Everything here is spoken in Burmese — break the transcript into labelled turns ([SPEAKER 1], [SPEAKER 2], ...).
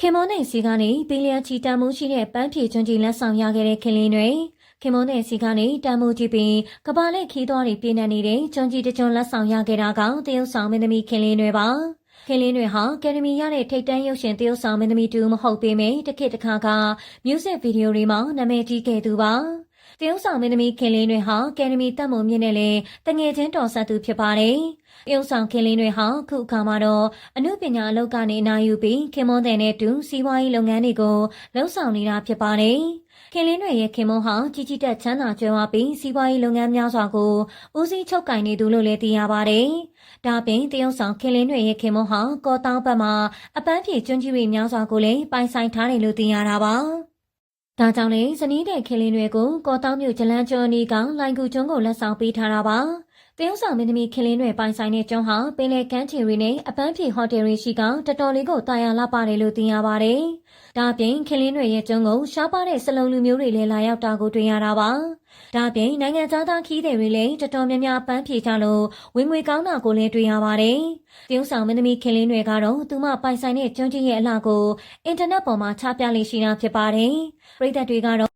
[SPEAKER 1] ခင်မွန်တဲ့စီကနေဘီလီယံချီတန်မိုးရှိတဲ့ပန်းဖြေကျွန်းကြီးလက်ဆောင်ရခဲ့တဲ့ခင်လင်းတွေခင်မွန်တဲ့စီကနေတန်မိုးကြည့်ပြီးကဘာလက်ခီးသွားတွေပြင်းနေနေတဲ့ကျွန်းကြီးတစ်ကျွန်းလက်ဆောင်ရခဲ့တာကတရုတ်ဆောင်မင်းသမီးခင်လင်းတွေပါခင်လင်းတွေဟာကယ်ဒမီရတဲ့ထိတ်တန်းရုပ်ရှင်တရုတ်ဆောင်မင်းသမီးတူမဟုတ်ပေမယ့်တစ်ခေတ်တစ်ခါကမြူးစစ်ဗီဒီယိုတွေမှာနာမည်ကြီးခဲ့သူပါ တရုတ်ဆောင်မင်းသမီးခင်လင်းတွေဟာကယ်ဒမီတက်မုံမြင့်နဲ့လေတငယ်ချင်းတော်ဆက်သူဖြစ်ပါတယ်တရုတ်ဆောင်ခင်လင်းတွေဟာခုအခါမှာတော့အမှုပညာအလုပ်ကနေအနာယူပြီးခင်မွန်းတဲ့နဲ့တူစီးပွားရေးလုပ်ငန်းတွေကိုလှုပ်ဆောင်နေတာဖြစ်ပါတယ်။ခင်လင်းတွေရဲ့ခင်မွန်းဟာကြီးကြီးတက်ချမ်းသာကြွယ်ဝပြီးစီးပွားရေးလုပ်ငန်းများစွာကိုဦးစီးချုပ်ကင်နေသူလို့လည်းသိရပါတယ်။ဒါပြင်တရုတ်ဆောင်ခင်လင်းတွေရဲ့ခင်မွန်းဟာကော်တောင်းဘက်မှာအပန်းဖြေကျွန်းကြီးတွေများစွာကိုလည်းပိုင်ဆိုင်ထားတယ်လို့သိရတာပါ။ ဒါကြောင့်လေဇနီးတဲ့ခင်လင်းတွေကိုကော်တောင်းမြို့ဂျလန်ကျွန်းအနီးကလိုင်ကူကျွန်းကိုလက်ဆောင်ပေးထားတာပါ။ တရုတ်ဆောင်မင်းသမီးခင်လင်းတွေပိုင်ဆိုင်တဲ့ကျွန်းဟာပင်လယ်ကမ်းခြေတွေနဲ့အပန်းဖြေဟိုတယ်တွေရှိကတော်တော်လေးကိုတာယာလာပါတယ်လို့သိရပါတယ်။ဒါအပြင်ခင်လင်းတွေရဲ့ကျွန်းကိုရှားပါတဲ့စလုံးလူမျိုးတွေလည်းလာရောက်တာကိုတွေ့ရတာပါ။ဒါအပြင်နိုင်ငံသားခီးတွေလည်းတော်တော်များများပန်းဖြေကြလို့ဝင်ငွေကောင်းတာကိုလည်းတွေ့ရပါတယ်။တရုတ်ဆောင်မင်းသမီးခင်လင်းတွေကတော့သူမပိုင်ဆိုင်တဲ့ကျွန်းကြီးရဲ့အလှကိုအင်တာနက်ပေါ်မှာချပြလေးရှိတာဖြစ်ပါတယ်။ပရိသတ်တွေကတော့